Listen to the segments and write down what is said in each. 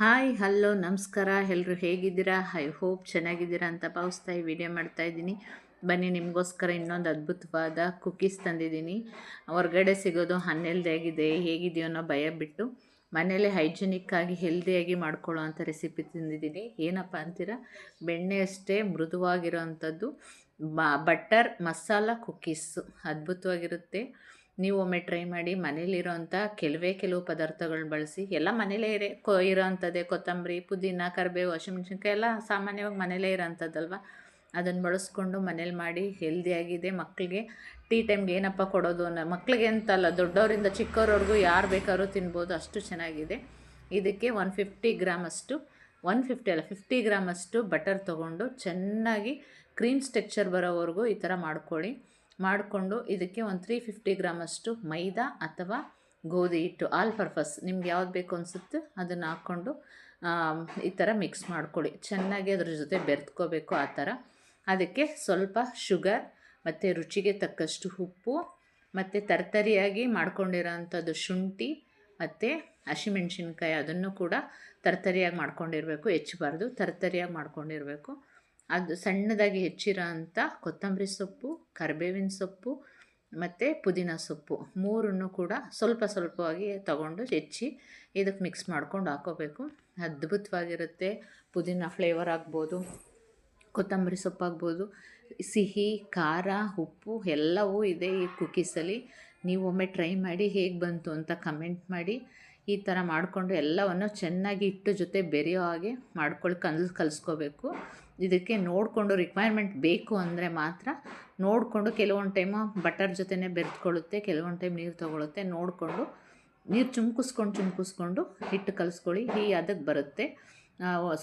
Hi hello ನಮಸ್ಕಾರ. ಎಲ್ಲರೂ ಹೇಗಿದ್ದೀರಾ? ಐ ಹೋಪ್ ಚೆನ್ನಾಗಿದ್ದೀರಾ ಅಂತ ಭಾವಿಸ್ತಾ ಈ ವಿಡಿಯೋ ಮಾಡ್ತಾ ಇದ್ದೀನಿ. ಬನ್ನಿ, ನಿಮಗೋಸ್ಕರ ಇನ್ನೊಂದು ಅದ್ಭುತವಾದ ಕುಕ್ಕೀಸ್ ತಂದಿದ್ದೀನಿ. ಹೊರಗಡೆ ಸಿಗೋದು ಹನ್ನೆಲ್ದಾಗಿದೆ ಹೇಗಿದೆಯೋ ಅನ್ನೋ ಭಯ ಬಿಟ್ಟು ಮನೇಲೆ ಹೈಜಿನಿಕ್ಕಾಗಿ ಹೆಲ್ದಿಯಾಗಿ ಮಾಡ್ಕೊಳ್ಳೋ ಅಂಥ ರೆಸಿಪಿ ತಂದಿದ್ದೀನಿ. ಏನಪ್ಪ ಅಂತೀರಾ? ಬೆಣ್ಣೆ ಅಷ್ಟೇ ಮೃದುವಾಗಿರೋ ಅಂಥದ್ದು. ಬಟರ್ ಮಸಾಲ ಕುಕ್ಕೀಸು ಅದ್ಭುತವಾಗಿರುತ್ತೆ. ನೀವು ಒಮ್ಮೆ ಟ್ರೈ ಮಾಡಿ ಮನೇಲಿರೋಂಥ ಕೆಲವೇ ಕೆಲವು ಪದಾರ್ಥಗಳನ್ನ ಬಳಸಿ, ಎಲ್ಲ ಮನೇಲೇ ಇರೋ, ಕೊ ಇರೋವಂಥದ್ದೇ ಕೊತ್ತಂಬರಿ, ಪುದೀನ, ಕರಿಬೇವು ಹಸಿಮೆಣ್ಸಿನ್ಕಾಯಿ ಎಲ್ಲ ಸಾಮಾನ್ಯವಾಗಿ ಮನೇಲೇ ಇರೋಂಥದ್ದಲ್ವ? ಅದನ್ನು ಬಳಸ್ಕೊಂಡು ಮನೇಲಿ ಮಾಡಿ ಹೆಲ್ದಿಯಾಗಿದೆ ಮಕ್ಕಳಿಗೆ ಟೀ ಟೈಮ್ಗೆ ಏನಪ್ಪ ಕೊಡೋದು ಅನ್ನೋ ಮಕ್ಕಳಿಗೆ ಅಂತಲ್ಲ ದೊಡ್ಡವರಿಂದ ಚಿಕ್ಕವ್ರವ್ರಿಗೂ ಯಾರು ಬೇಕಾದ್ರೂ ತಿನ್ಬೋದು. ಅಷ್ಟು ಚೆನ್ನಾಗಿದೆ. ಇದಕ್ಕೆ ಒನ್ ಫಿಫ್ಟಿ ಗ್ರಾಮಷ್ಟು ಒನ್ ಫಿಫ್ಟಿ ಅಲ್ಲ ಫಿಫ್ಟಿ ಗ್ರಾಮಷ್ಟು ಬಟರ್ ತೊಗೊಂಡು ಚೆನ್ನಾಗಿ ಕ್ರೀಮ್ ಸ್ಟೆಕ್ಚರ್ ಬರೋವರೆಗೂ ಈ ಥರ ಮಾಡ್ಕೊಳ್ಳಿ. ಮಾಡಿಕೊಂಡು ಇದಕ್ಕೆ ಒಂದು ತ್ರೀ ಫಿಫ್ಟಿ ಗ್ರಾಮಷ್ಟು ಮೈದಾ ಅಥವಾ ಗೋಧಿ ಹಿಟ್ಟು ಆಲ್ ಪರ್ಪಸ್ ನಿಮ್ಗೆ ಯಾವ್ದು ಬೇಕು ಅನಿಸುತ್ತೆ ಅದನ್ನು ಹಾಕ್ಕೊಂಡು ಈ ಥರ ಮಿಕ್ಸ್ ಮಾಡ್ಕೊಳ್ಳಿ. ಚೆನ್ನಾಗಿ ಅದ್ರ ಜೊತೆ ಬೆರೆತ್ಕೋಬೇಕು ಆ ಥರ ಅದಕ್ಕೆ ಸ್ವಲ್ಪ ಶುಗರ್ ಮತ್ತು ರುಚಿಗೆ ತಕ್ಕಷ್ಟು ಉಪ್ಪು, ಮತ್ತು ತರ್ತರಿಯಾಗಿ ಮಾಡ್ಕೊಂಡಿರೋ ಅಂಥದ್ದು ಶುಂಠಿ, ಮತ್ತು ಹಸಿಮೆಣ್ಸಿನ್ಕಾಯಿ ಅದನ್ನು ಕೂಡ ತರ್ತರಿಯಾಗಿ ಮಾಡ್ಕೊಂಡಿರಬೇಕು, ಹೆಚ್ಚಬಾರ್ದು. ತರ್ತರಿಯಾಗಿ ಮಾಡ್ಕೊಂಡಿರಬೇಕು. ಅದು ಸಣ್ಣದಾಗಿ ಹೆಚ್ಚಿರೋ ಅಂಥ ಕೊತ್ತಂಬರಿ ಸೊಪ್ಪು, ಕರಿಬೇವಿನ ಸೊಪ್ಪು ಮತ್ತು ಪುದೀನ ಸೊಪ್ಪು. ಮೂರನ್ನು ಕೂಡ ಸ್ವಲ್ಪ ಸ್ವಲ್ಪವಾಗಿ ತಗೊಂಡು ಹೆಚ್ಚಿ ಇದಕ್ಕೆ ಮಿಕ್ಸ್ ಮಾಡ್ಕೊಂಡು ಹಾಕೋಬೇಕು. ಅದ್ಭುತವಾಗಿರುತ್ತೆ. ಪುದೀನ ಫ್ಲೇವರ್ ಆಗ್ಬೋದು, ಕೊತ್ತಂಬರಿ ಸೊಪ್ಪು ಆಗ್ಬೋದು, ಸಿಹಿ, ಖಾರ, ಉಪ್ಪು ಎಲ್ಲವೂ ಇದೆ ಈ ನೀವು ಒಮ್ಮೆ ಟ್ರೈ ಮಾಡಿ ಹೇಗೆ ಬಂತು ಅಂತ ಕಮೆಂಟ್ ಮಾಡಿ. ಈ ಥರ ಮಾಡಿಕೊಂಡು ಎಲ್ಲವನ್ನು ಚೆನ್ನಾಗಿ ಹಿಟ್ಟು ಜೊತೆ ಬೆರೆಯೋ ಹಾಗೆ ಮಾಡ್ಕೊಳ್ಳಿ ಕಲ್ ಕಲಿಸ್ಕೋಬೇಕು. ಇದಕ್ಕೆ ನೋಡಿಕೊಂಡು ರಿಕ್ವೈರ್ಮೆಂಟ್ ಬೇಕು ಅಂದರೆ ಮಾತ್ರ ನೋಡಿಕೊಂಡು ಕೆಲವೊಂದು ಟೈಮು ಬಟರ್ ಜೊತೆನೇ ಬೆರೆದ್ಕೊಳ್ಳುತ್ತೆ, ಕೆಲವೊಂದು ಟೈಮ್ ನೀರು ತೊಗೊಳುತ್ತೆ. ನೋಡಿಕೊಂಡು ನೀರು ಚುಮ್ಕಿಸ್ಕೊಂಡು ಚುಮ್ಕಿಸ್ಕೊಂಡು ಹಿಟ್ಟು ಕಲಿಸ್ಕೊಳ್ಳಿ. ಈ ಅದಕ್ಕೆ ಬರುತ್ತೆ.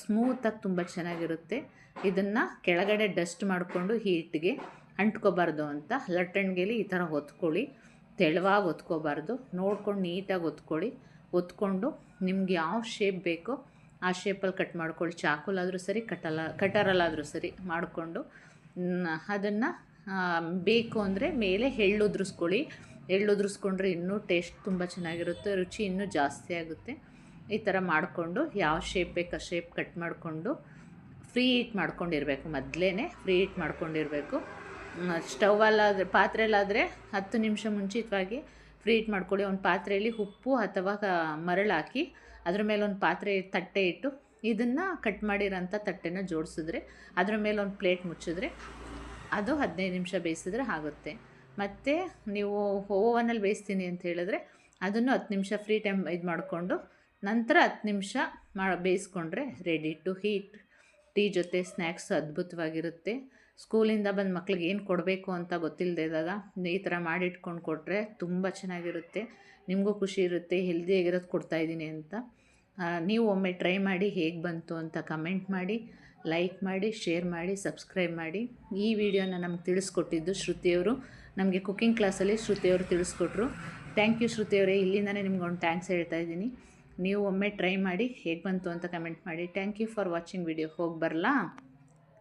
ಸ್ಮೂತಾಗಿ ತುಂಬ ಚೆನ್ನಾಗಿರುತ್ತೆ. ಇದನ್ನು ಕೆಳಗಡೆ ಡಸ್ಟ್ ಮಾಡಿಕೊಂಡು ಈ ಹಿಟ್ಟಿಗೆ ಅಂಟ್ಕೋಬಾರ್ದು ಅಂತ. ಲಟ್ಟಣಿಗೆಲಿ ಈ ಥರ ಹೊತ್ಕೊಳ್ಳಿ. ತೆಳುವಾಗಿ ಹೊತ್ಕೋಬಾರ್ದು. ನೋಡ್ಕೊಂಡು ನೀಟಾಗಿ ಹೊತ್ಕೊಳ್ಳಿ. ಒತ್ಕೊಂಡು ನಿಮ್ಗೆ ಯಾವ ಶೇಪ್ ಬೇಕೋ ಆ ಶೇಪಲ್ಲಿ ಕಟ್ ಮಾಡ್ಕೊಳ್ಳಿ. ಚಾಕುಲಾದರೂ ಸರಿ, ಕಟಲ, ಕಟರಲ್ಲಾದರೂ ಸರಿ ಮಾಡಿಕೊಂಡು ಅದನ್ನು ಬೇಕು ಅಂದರೆ ಮೇಲೆ ಎಳ್ಳು ಉದ್ರಿಸ್ಕೊಳ್ಳಿ. ಎಳ್ಳು ಉದ್ರಿಸ್ಕೊಂಡ್ರೆ ಇನ್ನೂ ಟೇಸ್ಟ್ ತುಂಬ ಚೆನ್ನಾಗಿರುತ್ತೆ, ರುಚಿ ಇನ್ನೂ ಜಾಸ್ತಿ ಆಗುತ್ತೆ. ಈ ಥರ ಮಾಡಿಕೊಂಡು ಯಾವ ಶೇಪ್ ಬೇಕು ಆ ಶೇಪ್ ಕಟ್ ಮಾಡಿಕೊಂಡು ಫ್ರೀ ಹೀಟ್ ಮಾಡ್ಕೊಂಡಿರಬೇಕು. ಮೊದಲೇ ಫ್ರೀ ಹೀಟ್ ಮಾಡ್ಕೊಂಡಿರಬೇಕು. ಸ್ಟವಲ್ಲಾದರೆ ಪಾತ್ರೆಯಲ್ಲಾದರೆ ಹತ್ತು ನಿಮಿಷ ಮುಂಚಿತವಾಗಿ ಫ್ರೀ ಹೀಟ್ ಮಾಡ್ಕೊಳ್ಳಿ, ಒಂದು ಪಾತ್ರೆಯಲ್ಲಿ ಉಪ್ಪು ಅಥವಾ ಮರಳು ಹಾಕಿ, ಅದ್ರ ಮೇಲೆ ಒಂದು ಪಾತ್ರೆ, ತಟ್ಟೆ ಇಟ್ಟು ಇದನ್ನು ಕಟ್ ಮಾಡಿರೋಂಥ ತಟ್ಟೆನ ಜೋಡಿಸಿದ್ರೆ, ಅದ್ರ ಮೇಲೆ ಒಂದು ಪ್ಲೇಟ್ ಮುಚ್ಚಿದ್ರೆ ಅದು ಹದಿನೈದು ನಿಮಿಷ ಬೇಯಿಸಿದ್ರೆ ಆಗುತ್ತೆ. ಮತ್ತು ನೀವು ಓವನಲ್ಲಿ ಬೇಯಿಸ್ತೀನಿ ಅಂತ ಹೇಳಿದ್ರೆ ಅದನ್ನು ಹತ್ತು ನಿಮಿಷ ಫ್ರೀ ಟೈಮ್ ಇದು ಮಾಡಿಕೊಂಡು, ನಂತರ ಹತ್ತು ನಿಮಿಷ ಮಾ, ಬೇಯಿಸ್ಕೊಂಡ್ರೆ ರೆಡಿ ಟು ಹೀಟ್. ಟೀ ಜೊತೆ ಸ್ನ್ಯಾಕ್ಸ್ ಅದ್ಭುತವಾಗಿರುತ್ತೆ. ಸ್ಕೂಲಿಂದ ಬಂದು ಮಕ್ಳಿಗೆ ಏನು ಕೊಡಬೇಕು ಅಂತ ಗೊತ್ತಿಲ್ಲದೆ ಇದ್ದಾಗ ಈ ಥರ ಮಾಡಿಟ್ಕೊಂಡು ಕೊಟ್ಟರೆ ತುಂಬ ಚೆನ್ನಾಗಿರುತ್ತೆ. ನಿಮಗೂ ಖುಷಿ ಇರುತ್ತೆ ಹೆಲ್ದಿಯಾಗಿರೋದು ಕೊಡ್ತಾಯಿದ್ದೀನಿ ಅಂತ. ನೀವು ಒಮ್ಮೆ ಟ್ರೈ ಮಾಡಿ ಹೇಗೆ ಬಂತು ಅಂತ ಕಮೆಂಟ್ ಮಾಡಿ ಲೈಕ್ ಮಾಡಿ ಶೇರ್ ಮಾಡಿ ಸಬ್ಸ್ಕ್ರೈಬ್ ಮಾಡಿ. ಈ ವಿಡಿಯೋನ ನಮ್ಗೆ ತಿಳಿಸ್ಕೊಟ್ಟಿದ್ದು ಶ್ರುತಿಯವರು ನಮಗೆ ಕುಕ್ಕಿಂಗ್ ಕ್ಲಾಸಲ್ಲಿ ಶ್ರುತಿಯವರು ತಿಳಿಸ್ಕೊಟ್ರು. ಥ್ಯಾಂಕ್ ಯು ಶ್ರುತಿಯವರೇ ಇಲ್ಲಿಂದನೇ ನಿಮ್ಗೆ ಒಂದು ಥ್ಯಾಂಕ್ಸ್ ಹೇಳ್ತಾ ಇದ್ದೀನಿ. ನೀವು ಒಮ್ಮೆ ಟ್ರೈ ಮಾಡಿ ಹೇಗೆ ಬಂತು ಅಂತ ಕಮೆಂಟ್ ಮಾಡಿ. Thank you for watching video ಹೋಗಿ ಬರಲಾ?